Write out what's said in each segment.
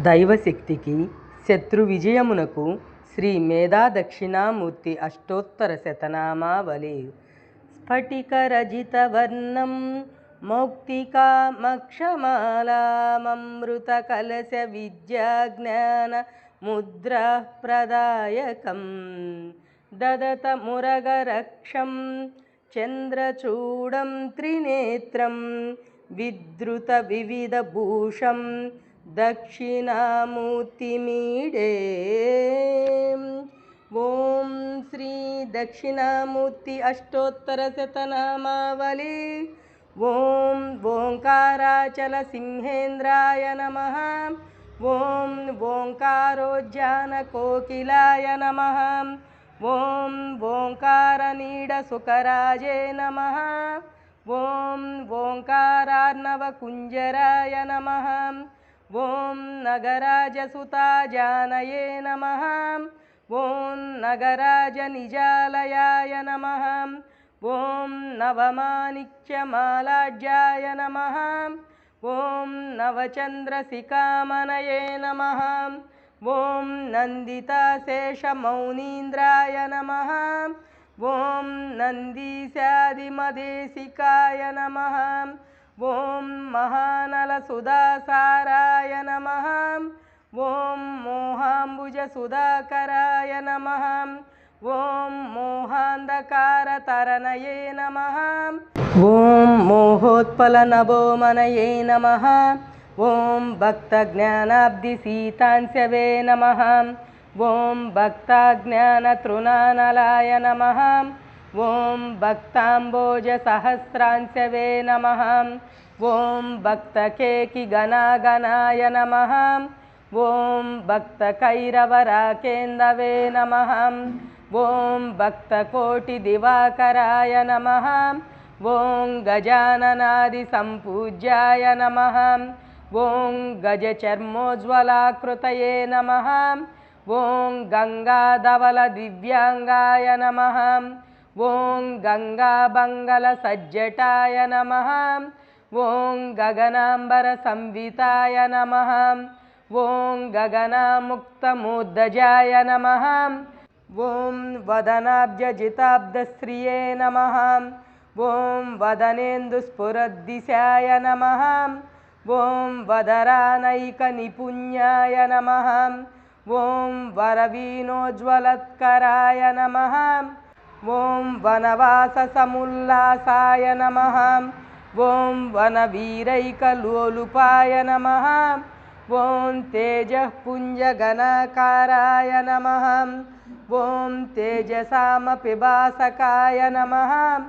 దైవశక్తికి శత్రు విజయమునకు శ్రీ మేధా దక్షిణామూర్తి అష్టోత్తర శతనామావళి. స్ఫటికరజితవర్ణం మౌక్తికామక్షమాలామృతకలశ విద్యాజ్ఞాన ముద్రా ప్రదాయకం దదత మురగరక్షం చంద్రచూడం త్రినేత్రం విద్రుత వివిధభూషం दक्षिणामूर्तिमीडे ॐ श्री दक्षिणामूर्ति अष्टोत्तरशतनामावली। ओङ्काराचलसिंहेन्द्राय नमः। ॐ ॐकारोज्जानकोकिलाय नमः। ॐ ओङ्कारनीडसुकराजे नमः। ॐ ओङ्कारार्णवकुञ्जराय नमः। ं नगराजसुताजानये नमः। ॐ नगराजनिजालयाय नमः। ॐ नवमानिक्यमालाढ्याय नमः। ॐ नवचन्द्रसिकामनये नमः। ॐ नन्दिताशेषमौनीन्द्राय नमः। ॐ नन्दीशादिमदेशिकाय नमः। ॐ महानलसुधासाराय नमः। ॐ मोहाम्बुजसुधाकराय नमः। ॐ मोहान्धकारतरणये नमः। ॐ मोहोत्पलनभोमनये नमः। ॐ भक्तज्ञानाब्धिसीतांस्यवे नमः। ॐ भक्ताज्ञानतृणानलाय नमः। वों भक्ताम्बोजसहस्रांशवे नमः। ॐ भक्तकेकिगणागणाय नमः। ॐ भक्तकैरवराकेन्दवे नमः। ॐ भक्तकोटिदिवाकराय नमः। ॐ गजाननादिसम्पूज्याय नमः। ॐ गजचर्मोज्ज्वलाकृतये नमः। ॐ गङ्गाधवलदिव्याङ्गाय नमः। ॐ गङ्गाबङ्गलसज्जटाय नमः ॐ गगनाम्बरसंविताय नमः ॐ गगनामुक्तमुद्दजाय नमः ॐ वदनाब्जजिताब्दश्रिये नमः ॐ वदनेन्दुस्फुरद्दिशाय नमः ॐ वदरानैकनिपुण्याय नमः ॐ वरवीनोज्ज्वलत्कराय नमः ॐ वनवाससमुल्लासाय नमः। ॐ वनवीरैकलोलुपाय नमः। वो तेजःपुञ्जगणाकाराय नमः। ॐ तेजसामपिबासकाय नमः।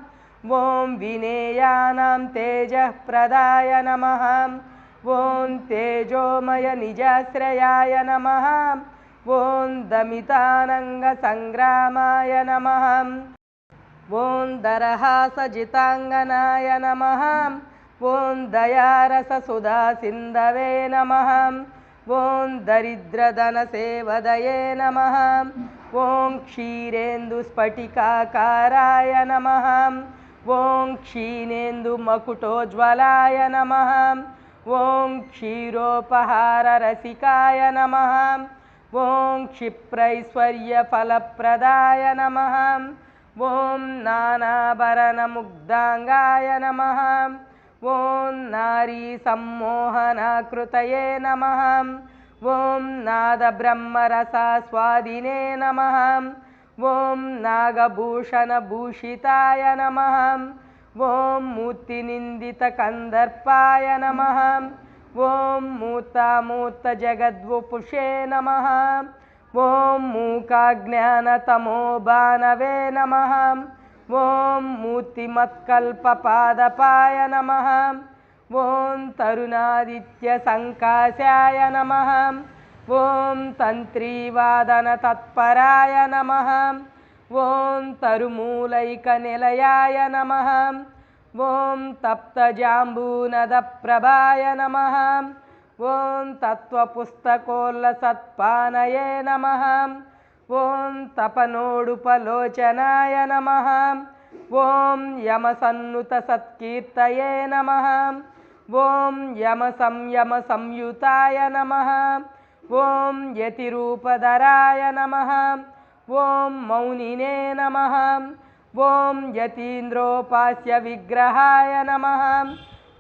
ॐ विनेयानां तेजःप्रदाय नमः। ॐ तेजोमयनिजाश्रयाय नमः। ॐ दमितानङ्गसङ्ग्रामाय नमः। ॐ दरहासजिताङ्गनाय नमः। ॐ दयारससुधासिन्धवे नमः। ॐ दरिद्रधनसेवदये नमः। ॐ क्षीरेन्दुस्फटिकाकाराय नमः। ॐ क्षीणेन्दुमकुटोज्ज्वलाय नमः। ॐ क्षीरोपहाररसिकाय नमः ॐ क्षिप्रैश्वर्यफलप्रदाय नमः। ॐ नानाभरणमुग्धाङ्गाय नमः। ॐ नारीसम्मोहनाकृतये नमः। ॐ नादब्रह्मरसास्वादिने नमः। ॐ नागभूषणभूषिताय नमः। ॐ मूर्तिनिन्दितकन्दर्पाय नमः ॐ मूर्तामूर्तजगद्वपुषे नमः। ॐ मूकाज्ञानतमोबानवे नमः। ॐ मूर्तिमत्कल्पपादपाय नमः। ॐ तरुणादित्यसङ्काशाय नमः। ॐ तन्त्रीवादनतत्पराय नमः। ॐ तरुमूलैकनिलयाय नमः ॐ तप्तजाम्बूनदप्रभाय नमः। ॐ तत्त्वपुस्तकोल्लसत्पानये नमः। ॐ तपनोडुपलोचनाय नमः। ॐ यमसन्नुतसत्कीर्तये नमः। ॐ यमसंयमसंयुताय नमः। ॐ यतिरूपधराय नमः। ॐ मौनिने नमः ॐ यतीन्द्रोपास्य विग्रहाय नमः।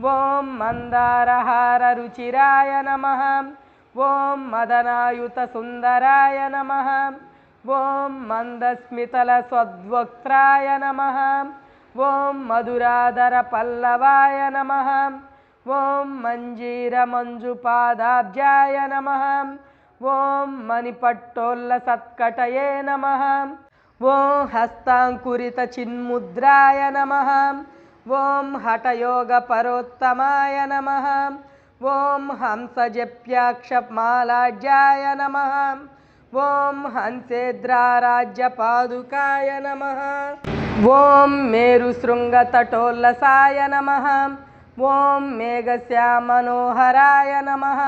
ॐ मन्दारहाररुचिराय नमः। ॐ मदनायुतसुन्दराय नमः। ॐ मन्दस्मितलस्वद्वक्त्राय नमः। ॐ मधुराधरपल्लवाय नमः। ॐ मञ्जीरमञ्जुपादाब्जाय नमः। ॐ मणिपट्टोल्लसत्कटये नमः ॐ हस्ताङ्कुरितचिन्मुद्राय नमः ॐ हठयोगपरोत्तमाय नमः ॐ हंसजप्याक्षमालाढ्याय नमः ॐ हंसेद्राराज्यपादुकाय नमः ॐ मेरुशृङ्गतटोल्लसाय नमः ॐ मेघश्यामनोहराय नमः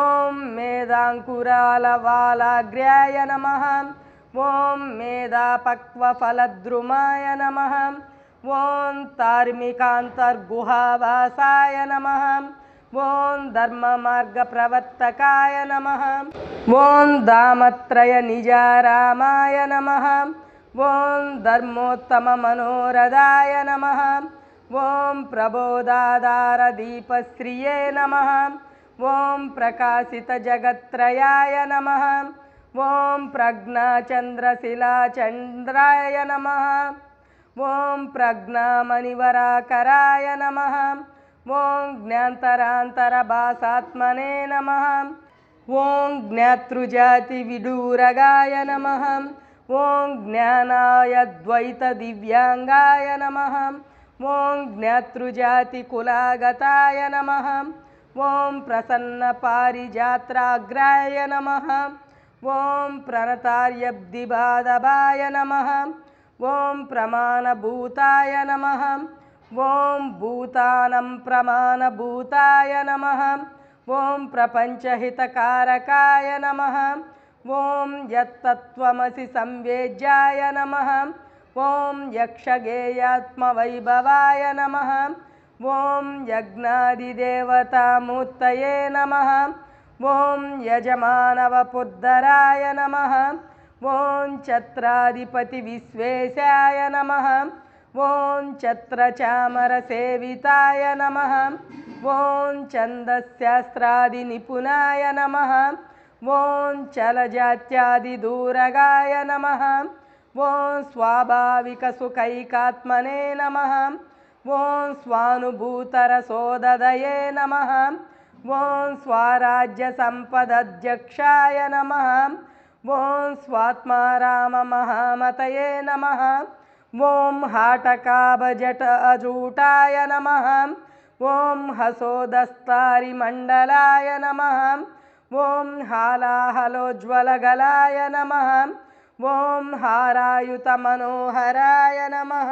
ॐ मेदाङ्कुरालवालाग्र्याय नमः ॐ मेधापक्वफलद्रुमाय नमः। ॐ तार्मिकान्तर्गुहावासाय नमः। ॐ धर्ममार्गप्रवर्तकाय नमः। ॐ दामत्रयनिजारामाय नमः। ॐ धर्मोत्तममनोरदाय नमः। ॐ प्रबोधाधारदीपश्रिये नमः। ॐ प्रकाशितजगत्त्रयाय नमः ॐ प्रज्ञाचन्द्रशिलाचन्द्राय नमः। ॐ प्रज्ञामणिवराकराय नमः। ॐ ज्ञान्तरान्तरभासात्मने नमः। ॐ ज्ञातृजातिविडूरगाय नमः। ॐ ज्ञानाय द्वैतदिव्याङ्गाय नमः। ॐ ज्ञातृजातिकुलागताय नमः। ॐ प्रसन्नपारिजात्राग्राय नमः ॐ प्रणतार्यब्धिबाधवाय नमः। ॐ प्रमाणभूताय नमः। ॐ भूतानं प्रमाणभूताय नमः। ॐ प्रपञ्चहितकारकाय नमः। ॐ यत्तत्त्वमसि संवेद्याय नमः। ॐ यक्षगेयात्मवैभवाय नमः। ॐ यज्ञादिदेवतामूर्तये नमः ॐ यजमानवपुद्धराय नमः। ॐ छत्राधिपतिविश्वेशाय नमः। ॐ छत्रचामरसेविताय नमः। ॐ छन्दशास्त्रादिनिपुणाय नमः। ॐ चलजात्यादिदूरगाय नमः। ॐ स्वाभाविकसुखैकात्मने नमः। ॐ स्वानुभूतरसोददये नमः ॐ स्वाराज्यसम्पदध्यक्षाय नमः। ॐ स्वात्माराममहामतये नमः। ॐ हाटकाभजट अजूटाय नमः। ॐ हसोदस्तारिमण्डलाय नमः। ॐ हालाहलोज्ज्वलगलाय नमः। ॐ हारायुतमनोहराय नमः